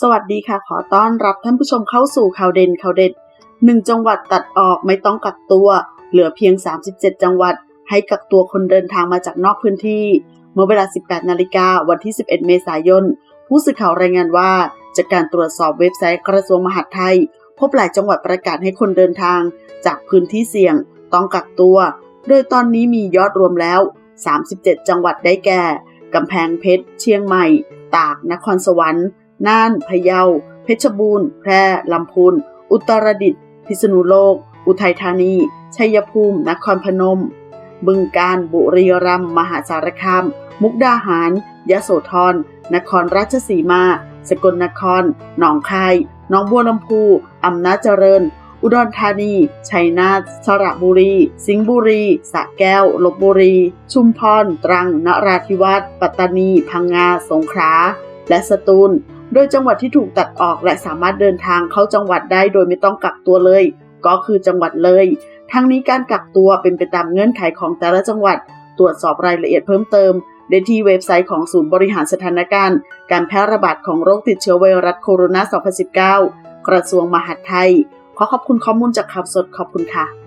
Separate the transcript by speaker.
Speaker 1: สวัสดีค่ะ ขอต้อนรับท่านผู้ชมเข้าสู่ข่าวเด่นข่าวเด็ดหนึ่งจังหวัดตัดออกไม่ต้องกักตัว เหลือเพียง 37 จังหวัด ให้กักตัวคนเดินทางมาจากนอกพื้นที่ เมื่อเวลา 18 นาฬิกาวันที่ 11 เมษายน ผู้สื่อข่าวรายงานว่า จากการตรวจสอบเว็บไซต์กระทรวงมหาดไทย พบหลายจังหวัดประกาศให้คนเดินทาง จากพื้นที่เสี่ยง ต้องกักตัว โดยตอนนี้มียอดรวมแล้ว 37 จังหวัดได้แก่กำแพงเพชร เชียงใหม่ ตาก นครสวรรค์ น่าน พะเยา เพชรบูรณ์ แพร่ ลำพูน อุตรดิตถ์ พิษณุโลก อุทัยธานี ชัยภูมิ นครพนม บึงกาฬ บุรีรัมย์ มหาสารคาม มุกดาหาร ยโสธร นครราชสีมา สกลนคร หนองคาย หนองบัวลำพู อำนาจเจริญ อุดรธานี ชัยนาท สระบุรี สิงห์บุรี สระแก้ว ลบบุรี ชุมพร ตรัง นราธิวาส ปัตตานี พังงา สงขลา และสตูล โดยจังหวัดที่ถูกตัดออกและสามารถเดินทางเข้าจังหวัดได้โดยไม่ต้องกักตัวเลย ก็คือจังหวัดเลย ทั้งนี้การกักตัวเป็นไปตามเงื่อนไขของแต่ละจังหวัด ตรวจสอบรายละเอียดเพิ่มเติมได้ที่เว็บไซต์ของศูนย์บริหารสถานการณ์ การแพร่ระบาดของโรคติดเชื้อไวรัสโคโรนา 2019 กระทรวงมหาดไทย ขอขอบคุณข้อมูลจากข่าวสดขอบคุณค่ะ